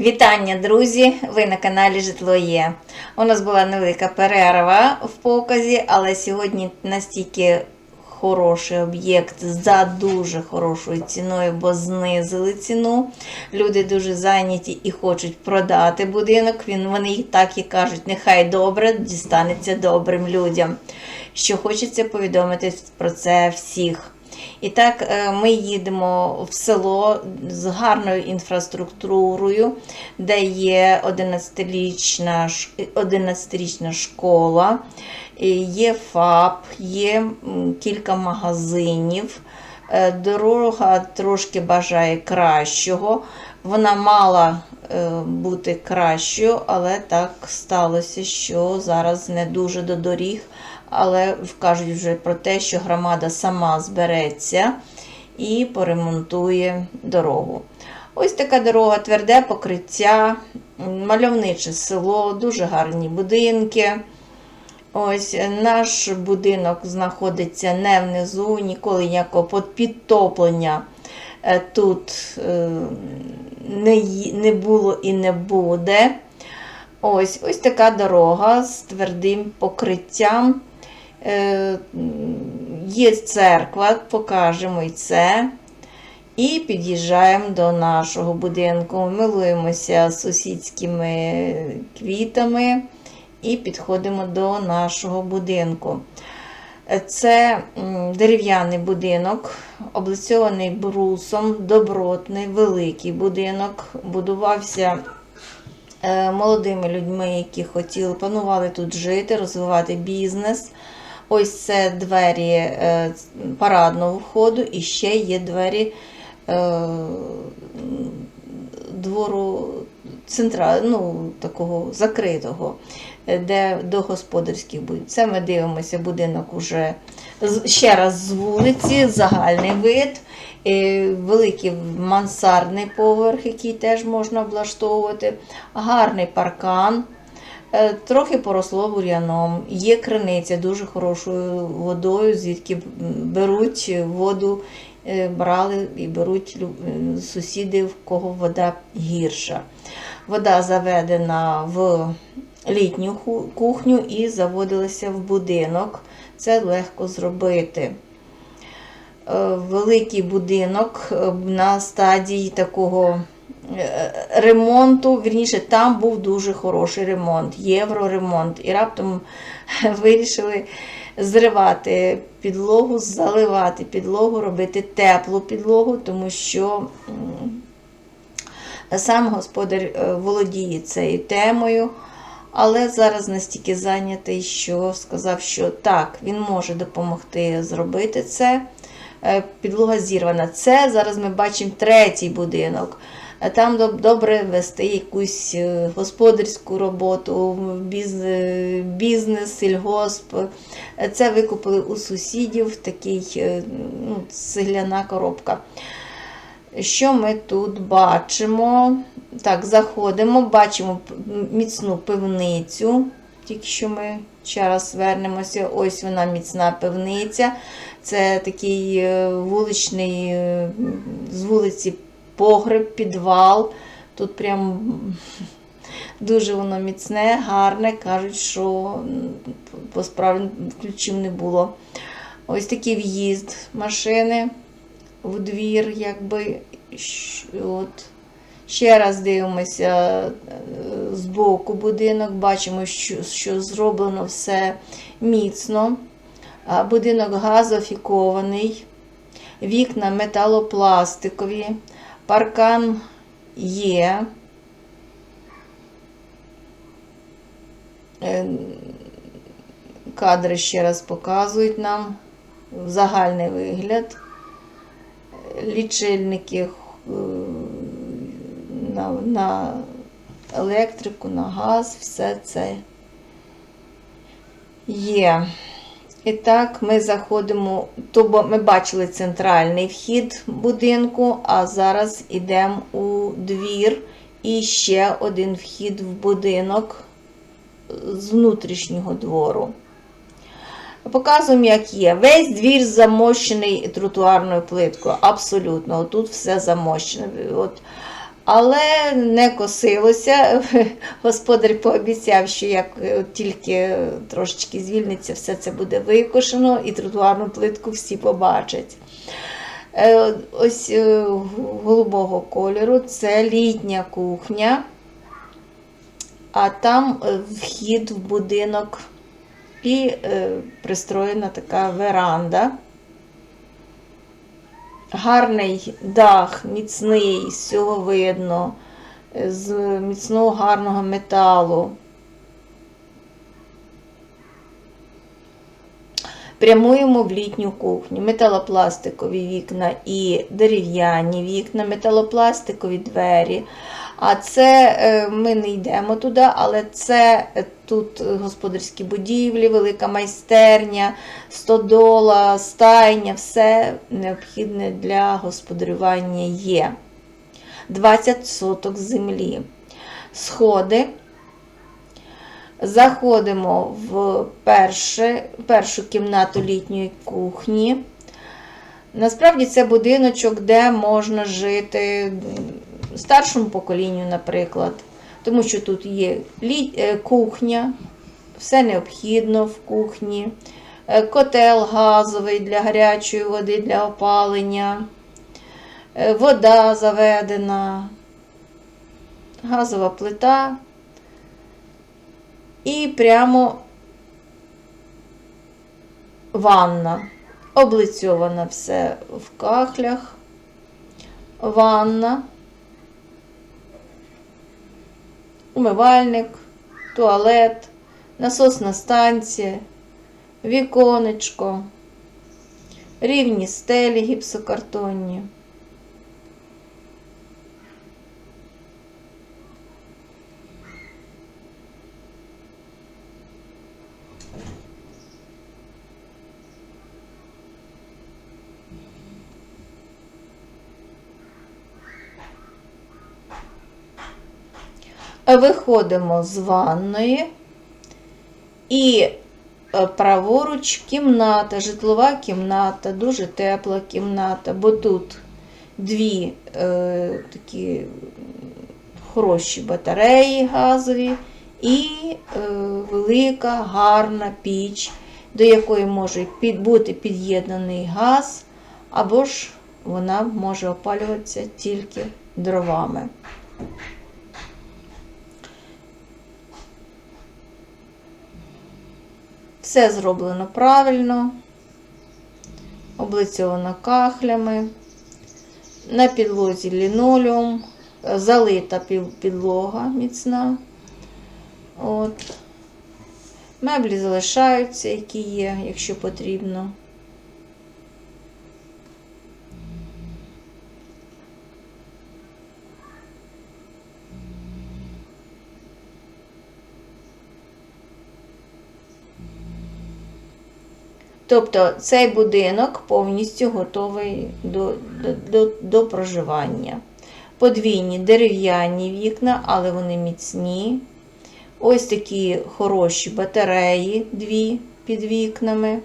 Вітання, друзі! Ви на каналі Житло Є. У нас була невелика перерва в показі, але сьогодні настільки хороший об'єкт за дуже хорошою ціною, бо знизили ціну. Люди дуже зайняті і хочуть продати будинок. Він, вони так і кажуть, нехай добре дістанеться добрим людям. Що хочеться повідомити про це всіх. І так, е, ми їдемо в село з гарною інфраструктурою, де є 11-річна, 11-річна школа, є ФАП, є кілька магазинів. Е, Дорога трошки бажає кращого. Вона мала е, бути кращою, але так сталося, що зараз не дуже до доріг. Але кажуть вже про те, що громада сама збереться і поремонтує дорогу. Ось така дорога, тверде покриття, мальовниче село, дуже гарні будинки. Ось наш будинок знаходиться не внизу, ніколи ніякого підтоплення е, тут е, не, не було і не буде. Ось, ось така дорога з твердим покриттям. Е, Є церква, покажемо і це. І під'їжджаємо до нашого будинку. Милуємося сусідськими квітами і підходимо до нашого будинку. Це дерев'яний будинок, облицьований брусом, добротний, великий будинок. Будувався е, молодими людьми, які хотіли, планували тут жити, розвивати бізнес. Ось це двері е, парадного входу, і ще є двері е, двору центра, ну, такого закритого, е, де до господарських будинків. Це ми дивимося будинок уже ще раз з вулиці, загальний вид. Великий мансардний поверх, який теж можна облаштовувати, гарний паркан. Е, Трохи поросло бур'яном. Є криниця дуже хорошою водою, звідки беруть воду, е, брали і беруть е, сусіди, в кого вода гірша. Вода заведена в літню кухню і заводилася в будинок. Це легко зробити. Великий будинок на стадії такого ремонту. Вірніше, там був дуже хороший ремонт, євроремонт. І раптом вирішили зривати підлогу, заливати підлогу, робити теплу підлогу, тому що сам господар е, володіє цією темою. Але зараз настільки зайнятий, що сказав, що так, він може допомогти зробити це. Е, Підлога зірвана. Це зараз ми бачимо третій будинок. Там добре вести якусь е, господарську роботу, е, бізнес, сільгосп. Це викупили у сусідів такий е, ну, цегляна коробка. Що ми тут бачимо? Так, заходимо, бачимо міцну пивницю. Тільки що ми ще раз вернемося. Ось вона міцна пивниця. Це такий вуличний, з вулиці погреб, підвал. Тут прям дуже воно міцне, гарне. Кажуть, що по справі ключів не було. Ось такий в'їзд машини в двір, якби. От. Ще раз дивимося е, з боку будинок, бачимо, що, що зроблено все міцно. Будинок газофікований, вікна металопластикові, паркан є. Е, Кадри ще раз показують нам загальний вигляд. Лічильники е, на, на електрику, на газ, все це є. І так, ми заходимо, то ми бачили центральний вхід будинку, а зараз йдемо у двір і ще один вхід в будинок з внутрішнього двору. Показуємо, як є. Весь двір замощений тротуарною плиткою. Абсолютно. Тут все замощене. От. Але не косилося. Господар пообіцяв, що як е, тільки трошечки звільниться, все це буде викошено і тротуарну плитку всі побачать. Е, Ось е, голубого кольору це літня кухня, а там вхід в будинок і пристроєна така веранда. Гарний дах, міцний, з цього видно, з міцного гарного металу. Прямуємо в літню кухню. Металопластикові вікна і дерев'яні вікна, металопластикові двері. А це е, ми не йдемо туди, але це тут господарські будівлі, велика майстерня, стодола, стайня, все необхідне для господарювання є. 20 соток землі. Сходи. Заходимо в перше, першу кімнату літньої кухні. Насправді це будиночок, де можна жити старшому поколінню, наприклад. Тому що тут є е, кухня, все необхідно в кухні, е, котел газовий для гарячої води, для опалення, е, вода заведена, газова плита. І прямо ванна. Облицьована все в кахлях. Ванна. Умивальник, туалет, насосна станція, віконечко, рівні стелі гіпсокартонні. Виходимо з ванної і е, праворуч кімната, житлова кімната, дуже тепла кімната, бо тут дві е, такі хороші батареї газові і е, велика гарна піч, до якої може під, бути під'єднаний газ, або ж вона може опалюватися тільки дровами. Все зроблено правильно, облицьовано кахлями, на підлозі лінолеум, залита підлога міцна. От. Меблі залишаються, які є, якщо потрібно. Тобто цей будинок повністю готовий до, до, до, до проживання. Подвійні дерев'яні вікна, але вони міцні. Ось такі хороші батареї, дві під вікнами.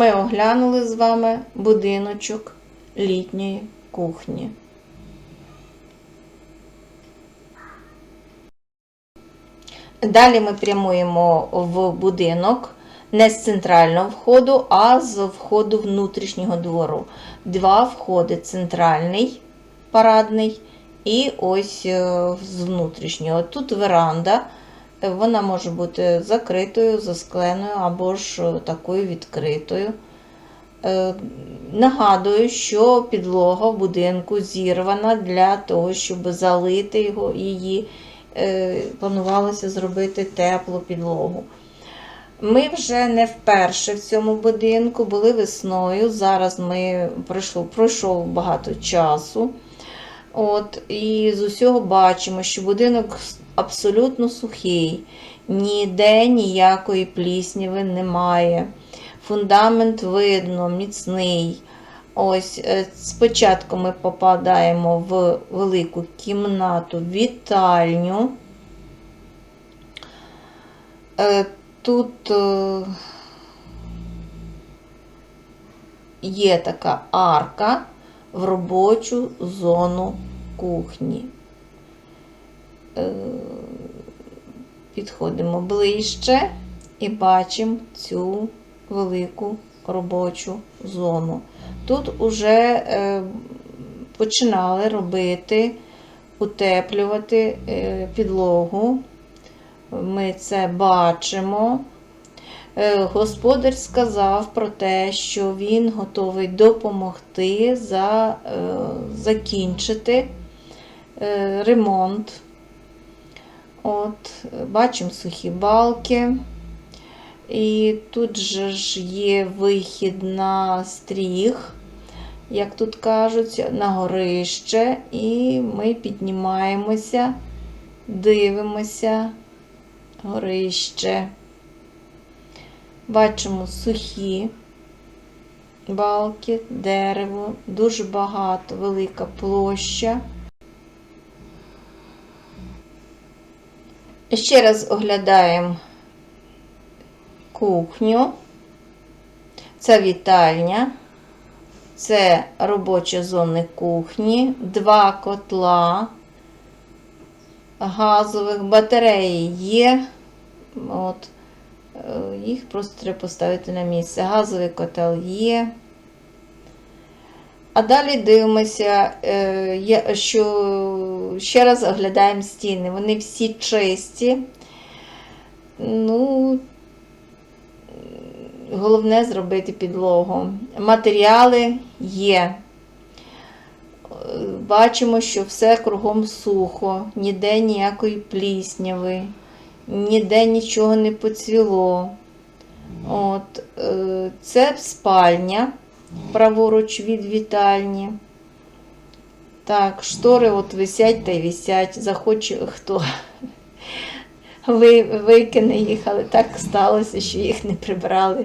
Ми оглянули з вами будиночок літньої кухні. Далі ми прямуємо в будинок не з центрального входу, а з входу внутрішнього двору. Два входи центральний, парадний, і ось е, з внутрішнього. Тут веранда. Вона може бути закритою, заскленою або ж е, такою відкритою. Е, Нагадую, що підлога в будинку зірвана для того, щоб залити його, її е, планувалося зробити теплу підлогу. Ми вже не вперше в цьому будинку, були весною. Зараз ми пройшло, пройшов багато часу. От, І з усього бачимо, що будинок абсолютно сухий, ніде ніякої плісніви немає. Фундамент видно, міцний. Ось е, Спочатку ми попадаємо в велику кімнату, вітальню. Е, Тут е, є така арка в робочу зону кухні. Е, Підходимо ближче і бачимо цю велику робочу зону. Тут уже е, починали робити, утеплювати е, підлогу. Ми це бачимо. Е, Господар сказав про те, що він готовий допомогти за, е, закінчити е, ремонт. От, бачимо сухі балки. І тут же ж є вихід на стріх, як тут кажуть, на горище, і ми піднімаємося, дивимося горище. Бачимо сухі балки, дерево, дуже багато, велика площа. Ще раз оглядаємо кухню. Це вітальня, це робочі зони кухні, два котла газових, батареї є. От, їх просто треба поставити на місце. Газовий котел є. А далі дивимося, е, що ще раз оглядаємо стіни. Вони всі чисті. Ну, головне зробити підлогу. Матеріали є. Е, Бачимо, що все кругом сухо, ніде ніякої плісняви, ніде нічого не поцвіло. От, е, це спальня праворуч від вітальні. Так, штори от висять та й висять. Захоче хто ви, викине їх, але так сталося, що їх не прибрали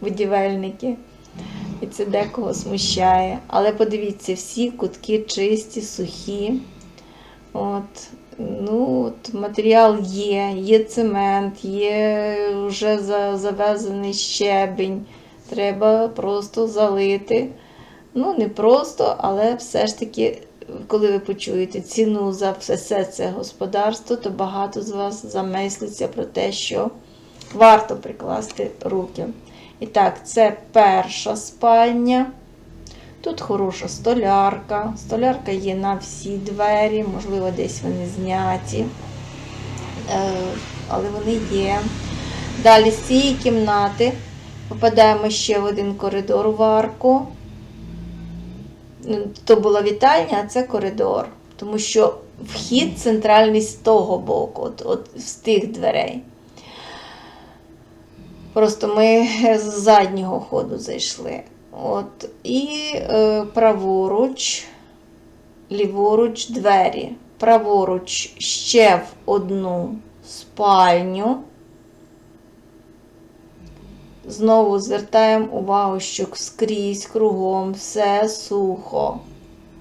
будівельники. І це декого смущає. Але подивіться, всі кутки чисті, сухі. От, ну, от Матеріал є, є цемент, є вже завезений щебінь. Треба просто залити. Ну, не просто, але все ж таки, коли ви почуєте ціну за все це господарство, то багато з вас замислиться про те, що варто прикласти руки. І так, це перша спальня. Тут хороша столярка. Столярка є на всі двері, можливо, десь вони зняті, Е, але вони є. Далі з цієї кімнати попадаємо ще в один коридор в арку. Ну, То була вітальня, а це коридор. Тому що вхід центральний з того боку, от, от з тих дверей. Просто ми з заднього ходу зайшли. От, і е, праворуч, ліворуч двері. Праворуч ще в одну спальню. Знову звертаємо увагу, що скрізь кругом все сухо.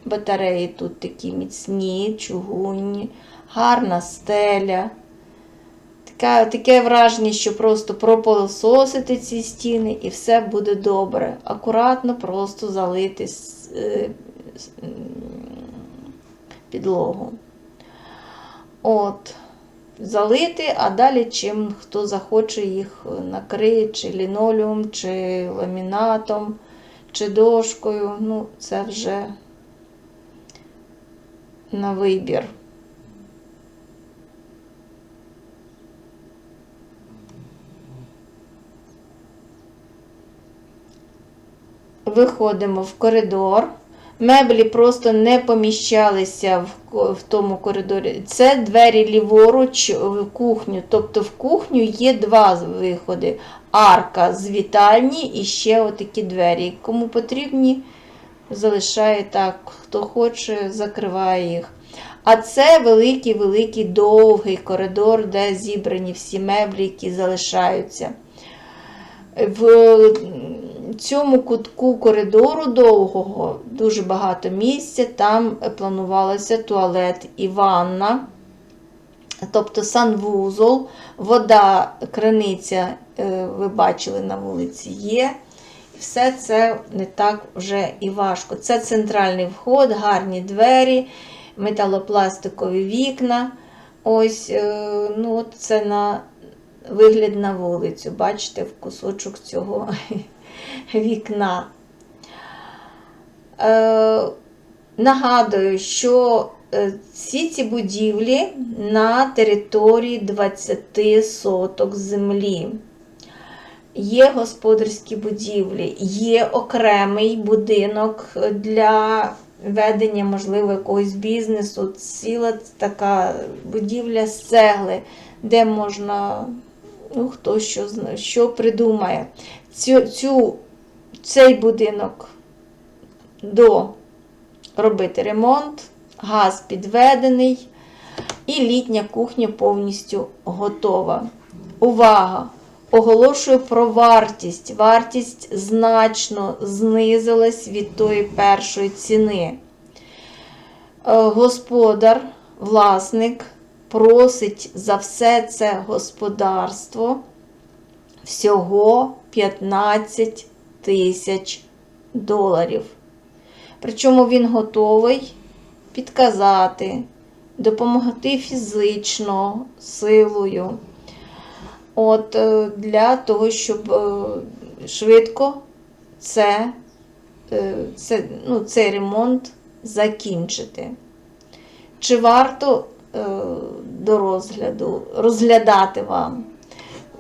Батареї тут такі міцні, чугунні, гарна стеля. Таке, таке враження, що просто пропилососити ці стіни і все буде добре. Акуратно просто залити е, підлогу. От, залити, а далі чим хто захоче їх накриє, чи лінолеум, чи ламінатом, чи дошкою. Ну, це вже на вибір. Виходимо в коридор. Меблі просто не поміщалися в, в тому коридорі. Це двері ліворуч в кухню. Тобто в кухню є два виходи: арка з вітальні і ще отакі двері. Кому потрібні, залишає так. Хто хоче, закриває їх. А це великий-великий довгий коридор, де зібрані всі меблі, які залишаються. В цьому кутку коридору довгого дуже багато місця. Там планувалося туалет і ванна. тобто санвузол, вода, криниця, е, ви бачили на вулиці, є. Все це не так вже і важко. Це центральний вход, гарні двері, металопластикові вікна. Ось, е, ну, це на вигляд на вулицю. Бачите, в кусочок цього вікна. Е, нагадую, що е, всі ці будівлі на території 20 соток землі. Є господарські будівлі, є окремий будинок для ведення, можливо, якогось бізнесу, ціла така будівля з цегли, де можна, ну, хто що, що придумає. Цю, цю, цей будинок до робити ремонт, газ підведений, і літня кухня повністю готова. Увага! Оголошую про вартість. Вартість значно знизилась від тої першої ціни. Е, Господар, власник просить за все це господарство всього 15 тисяч доларів. Причому він готовий підказати, допомогти фізично, силою. От е, для того, щоб е, швидко це, е, це, ну, цей ремонт закінчити. Чи варто до розгляду розглядати вам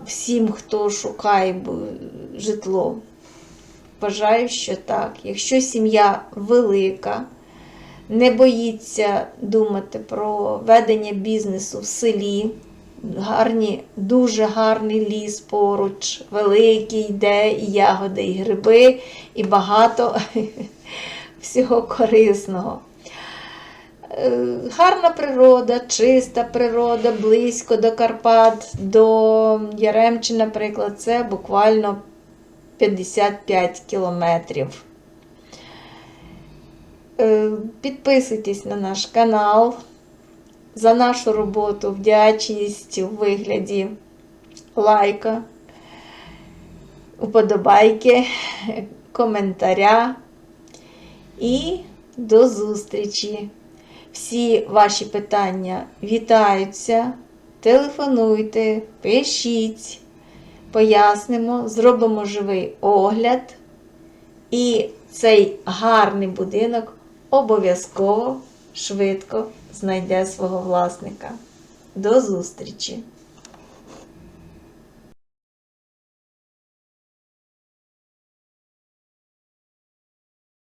всім, хто шукає житло? Вважаю, що так. Якщо сім'я велика, не боїться думати про ведення бізнесу в селі, гарні, дуже гарний ліс поруч, великий, де і ягоди, і гриби, і багато всього корисного. Е, Гарна природа, чиста природа, близько до Карпат, до Яремчі, наприклад, це буквально 55 кілометрів. Е, Підписуйтесь на наш канал. За нашу роботу вдячність у вигляді лайка, уподобайки, коментаря. І до зустрічі! Всі ваші питання вітаються. Телефонуйте, пишіть, пояснимо, зробимо живий огляд. І цей гарний будинок обов'язково швидко знайде свого власника. До зустрічі!